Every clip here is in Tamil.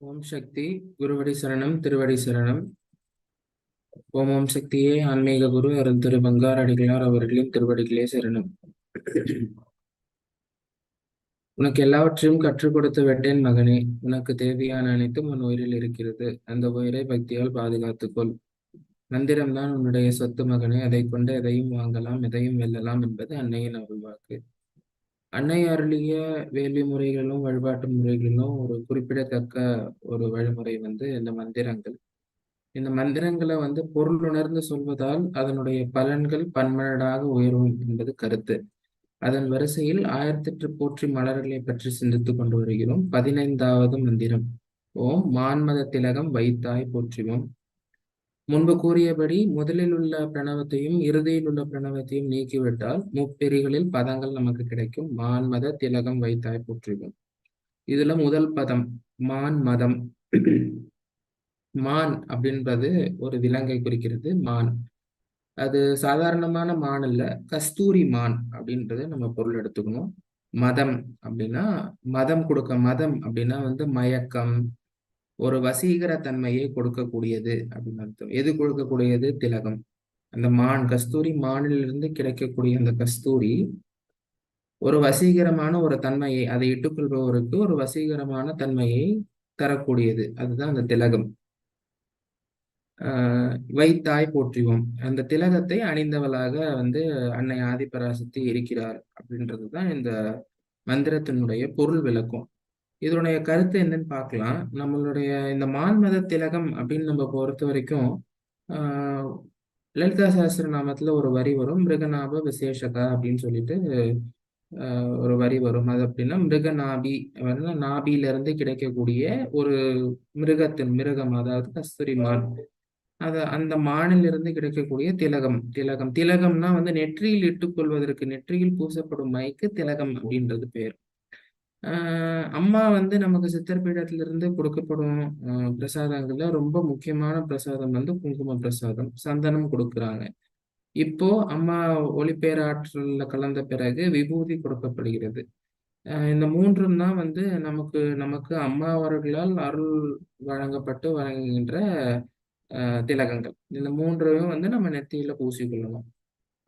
ஓம் சக்தி குருவடி சரணம் திருவடி சரணம். ஓம் ஓம் சக்தியே ஆன்மீக குரு அருள் திரு பங்காரடிகளார் அவர்களின் திருவடிகளே சரணம். உனக்கு எல்லாவற்றையும் கற்றுக் கொடுத்து விட்டேன் மகனே. உனக்கு தேவையான அனைத்தும் உன் உயிரில் இருக்கிறது. அந்த உயிரை பக்தியால் பாதுகாத்துக்கொள் மந்திரம்தான் உன்னுடைய சொத்து மகனே. அதை கொண்டு எதையும் வாங்கலாம் எதையும் வெல்லலாம் என்பது அன்னையின் அருள்வாக்கு. அன்னை அருளிய வேள்வி முறைகளிலும் வழிபாட்டு முறைகளிலும் ஒரு குறிப்பிடத்தக்க ஒரு வழிமுறை வந்து இந்த மந்திரங்கள். இந்த மந்திரங்களை வந்து பொருள் உணர்ந்து சொல்வதால் அதனுடைய பலன்கள் பன்மனடாக உயரும் என்பது கருத்து. அதன் வரிசையில் ஆயிரத்தெட்டு போற்றி மலர்களை பற்றி சிந்தித்துக் கொண்டு வருகிறோம். பதினைந்தாவது மந்திரம். ஓம் மான்மத திலகம் வைத்தாய் போற்றுவோம். முன்பு கூறியபடி முதலில் உள்ள பிரணவத்தையும் இறுதியில் உள்ள பிரணவத்தையும் நீக்கிவிட்டால் முப்பெறிகளில் பதங்கள் நமக்கு கிடைக்கும். மான் மத திலகம் வைத்தாய் போற்றுவோம் இதுல முதல் பதம் மான் மதம். மான் அப்படின்றது ஒரு விலங்கை குறிக்கிறது மான். அது சாதாரணமான மான் இல்ல கஸ்தூரி மான் அப்படின்றத நம்ம பொருள் எடுத்துக்கணும். மதம் அப்படின்னா மதம் கொடுக்க மதம் அப்படின்னா வந்து மயக்கம் ஒரு வசீகர தன்மையை கொடுக்கக்கூடியது அப்படின்னு அர்த்தம். எது கொடுக்கக்கூடியது? திலகம். அந்த மான் கஸ்தூரி மானிலிருந்து கிடைக்கக்கூடிய அந்த கஸ்தூரி ஒரு வசீகரமான ஒரு தன்மையை அதை இட்டுக்கொள்பவருக்கு ஒரு வசீகரமான தன்மையை தரக்கூடியது. அதுதான் அந்த திலகம். ஆஹ் வைத்தாய் போற்றுவோம். அந்த திலகத்தை அணிந்தவளாக வந்து அன்னை ஆதிபராசக்தி இருக்கிறார் அப்படின்றதுதான் இந்த மந்திரத்தினுடைய பொருள் விளக்கம். இதனுடைய கருத்து என்னன்னு பார்க்கலாம். நம்மளுடைய இந்த மான்மத திலகம் அப்படின்னு நம்ம பொறுத்த வரைக்கும் லலிதா சாஸ்திர நாமத்துல ஒரு வரி வரும். மிருகநாப விசேஷகா அப்படின்னு சொல்லிட்டு ஒரு வரி வரும். அது அப்படின்னா மிருக நாபி இருந்து கிடைக்கக்கூடிய ஒரு மிருகத்தின் மிருகம் அதாவது கஸ்தூரி மான். அது அந்த மானிலிருந்து கிடைக்கக்கூடிய திலகம் திலகம். திலகம்னா வந்து நெற்றியில் இட்டுக்கொள்வதற்கு நெற்றியில் பூசப்படும் மைக்கு திலகம் அப்படின்றது பேர். அம்மா வந்து நமக்கு சித்தர் பீடத்திலிருந்து கொடுக்கப்படும் பிரசாதங்கள்ல ரொம்ப முக்கியமான பிரசாதம் வந்து குங்கும பிரசாதம் சந்தனம் கொடுக்குறாங்க. இப்போ அம்மா ஒளிப்பேராற்றல்ல கலந்த பிறகு விபூதி கொடுக்கப்படுகிறது. இந்த மூன்றும் தான் வந்து நமக்கு நமக்கு அம்மா அவர்களால் அருள் வழங்கப்பட்டு வழங்குகின்ற திலகங்கள். இந்த மூன்றையும் வந்து நம்ம நெத்தியில பூசிக்கொள்ளணும்.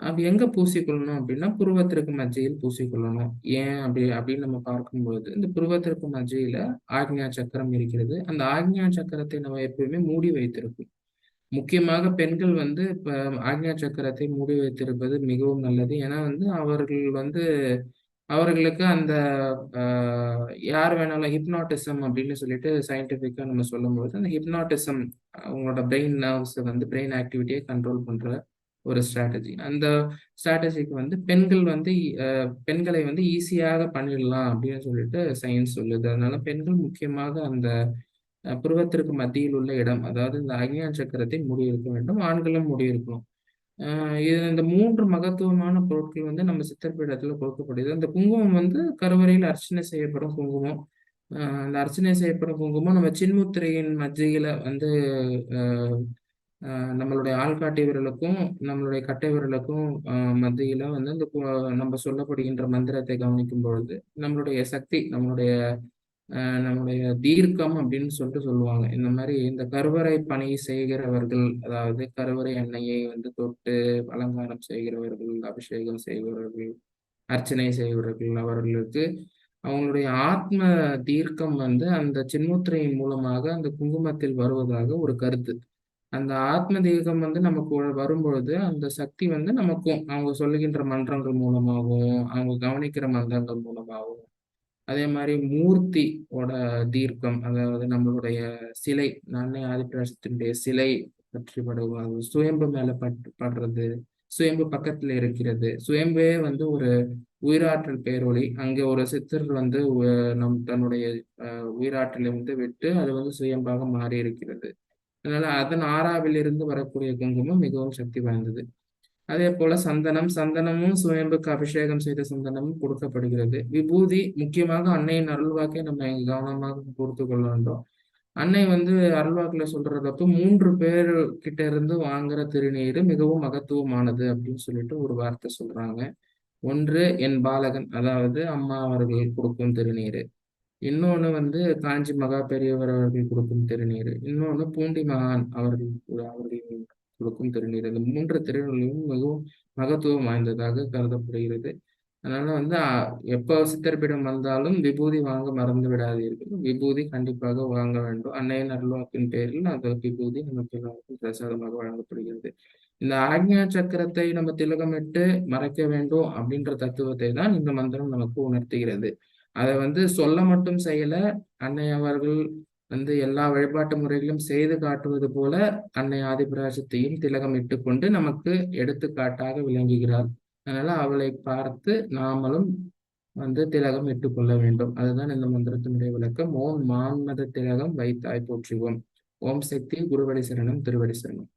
அப்படி எங்க பூசிக்கொள்ளணும் அப்படின்னா புருவத்திற்கு மஜ்ஜையில் பூசிக்கொள்ளணும். ஏன் அப்படி அப்படின்னு நம்ம பார்க்கும்பொழுது இந்த புருவத்திற்கு மஜ்ஜையில ஆக்ஞா சக்கரம் இருக்கிறது. அந்த ஆக்ஞா சக்கரத்தை நம்ம எப்பயுமே மூடி வைத்திருக்கும் முக்கியமாக பெண்கள் வந்து இப்ப ஆக்ஞா சக்கரத்தை மூடி வைத்திருப்பது மிகவும் நல்லது. ஏன்னா வந்து அவர்கள் வந்து அவர்களுக்கு அந்த யார் வேணாலும் ஹிப்னாட்டிசம் அப்படின்னு சொல்லிட்டு சயின்டிஃபிக்காக நம்ம சொல்லும்போது அந்த ஹிப்னாட்டிசம் அவங்களோட பிரெயின் நர்வ்ஸை வந்து பிரெயின் ஆக்டிவிட்டியை கண்ட்ரோல் பண்ற ஒரு ஸ்ட்ராட்டஜி அந்த ஸ்ட்ராட்டஜிக்கு வந்து பெண்கள் வந்து பெண்களை வந்து ஈஸியாக பண்ணிடலாம் அப்படின்னு சொல்லிட்டு சயின்ஸ் சொல்லுது. அதனால பெண்கள் முக்கியமாக அந்த புருவத்திற்கு மத்தியில் உள்ள இடம் அதாவது இந்த அக்ஞா சக்கரத்தை முடியிருக்க வேண்டும் ஆண்களும் முடியிருக்கணும் இது இந்த மூன்று மகத்துவமான பொருட்கள் வந்து நம்ம சித்தர்பீடத்துல கொடுக்கப்படுது. அந்த குங்குமம் வந்து கருவறையில் அர்ச்சனை செய்யப்படும் குங்குமம். அந்த அர்ச்சனை செய்யப்படும் குங்குமம் நம்ம சின்முத்திரையின் மத்தியில வந்து நம்மளுடைய ஆள்காட்டி விரலுக்கும் நம்மளுடைய கட்டை விரலுக்கும் மத்தியில வந்து இந்த நம்ம சொல்லப்படுகின்ற மந்திரத்தை கவனிக்கும் பொழுது நம்மளுடைய சக்தி நம்மளுடைய நம்முடைய தீர்க்கம் அப்படின்னு சொல்லிட்டு சொல்லுவாங்க. இந்த மாதிரி இந்த கருவறை பணி செய்கிறவர்கள் அதாவது கருவறை எண்ணெயை வந்து தொட்டு அலங்காரம் செய்கிறவர்கள் அபிஷேகம் செய்கிறவர்கள் அர்ச்சனை செய்கிறவர்கள் அவர்களுக்கு அவங்களுடைய ஆத்ம தீர்க்கம் வந்து அந்த சின்முத்திரையின் மூலமாக அந்த குங்குமத்தில் வருவதாக ஒரு கருத்து. அந்த ஆத்ம தீர்க்கம் வந்து நமக்கு வரும்பொழுது அந்த சக்தி வந்து நமக்கும் அவங்க சொல்லுகின்ற மன்றங்கள் மூலமாகவும் அவங்க கவனிக்கிற மந்திரங்கள் மூலமாகவும். அதே மாதிரி மூர்த்தியோட தீர்க்கம் அதாவது நம்மளுடைய சிலை நானே ஆதிப்பிரசத்தினுடைய சிலை பற்றி படுவது சுயம்பு மேல பட்டு படுறது சுயம்பு பக்கத்துல இருக்கிறது. சுயம்பே வந்து ஒரு உயிராற்றல் பேரொளி. அங்கே ஒரு சித்தர் வந்து நம் தன்னுடைய உயிராற்றலை வந்து விட்டு அது வந்து சுயம்பாக மாறி இருக்கிறது அதனால அதன் ஆறாவிலிருந்து வரக்கூடிய குங்குமம் மிகவும் சக்தி வாய்ந்தது. அதே போல சந்தனம் சந்தனமும் சுயம்புக்கு அபிஷேகம் செய்த சந்தனமும் கொடுக்கப்படுகிறது. விபூதி முக்கியமாக அன்னையின் அருள்வாக்கை நம்ம கவனமாக கொடுத்து கொள்ள வேண்டும். அன்னை வந்து அருள்வாக்குல சொல்றதப்ப மூன்று பேர் கிட்ட இருந்து வாங்குற திருநீர் மிகவும் மகத்துவமானது அப்படின்னு சொல்லிட்டு ஒரு வார்த்தை சொல்றாங்க. ஒன்று என் பாலகன் அதாவது அம்மா அவர்கள் கொடுக்கும் திருநீர். இன்னொன்று வந்து காஞ்சி மகா பெரியவர் அவர்கள் கொடுக்கும் திருநீர். இன்னொன்று பூண்டி மகான் அவர்கள் அவர்கள் கொடுக்கும் திருநீர். இந்த மூன்று திருநீர்களும் மிகவும் மகத்துவம் வாய்ந்ததாக கருதப்படுகிறது. அதனால வந்து எப்போ சித்தர்பிடம் வந்தாலும் விபூதி வாங்க மறந்து விடாதீர்கள். விபூதி கண்டிப்பாக வாங்க வேண்டும். அன்னையின் அருள்வாக்கின் பேரில் அந்த விபூதி நமக்கு எல்லாருக்கும் பிரசாதமாக வழங்கப்படுகிறது. இந்த ஆக்ஞா சக்கரத்தை நம்ம திலகமிட்டு மறைக்க வேண்டும் அப்படின்ற தத்துவத்தை தான் இந்த மந்திரம் நமக்கு உணர்த்துகிறது. அதை வந்து சொல்ல மட்டும் செய்யல. அன்னை அவர்கள் வந்து எல்லா வழிபாட்டு முறைகளும் செய்து காட்டுவது போல அன்னை ஆதிபராசத்தையும் திலகமிட்டு கொண்டு நமக்கு எடுத்துக்காட்டாக விளங்குகிறார். அதனால அவளை பார்த்து நாமளும் வந்து திலகம் இட்டுக்கொள்ள வேண்டும். அதுதான் இந்த மந்திரத்தினுடைய விளக்கம். ஓம் மான்மத திலகம் வைத்தாய் போற்றுவோம். ஓம் சக்தி குருவடி சரணம் திருவடி சரணம்.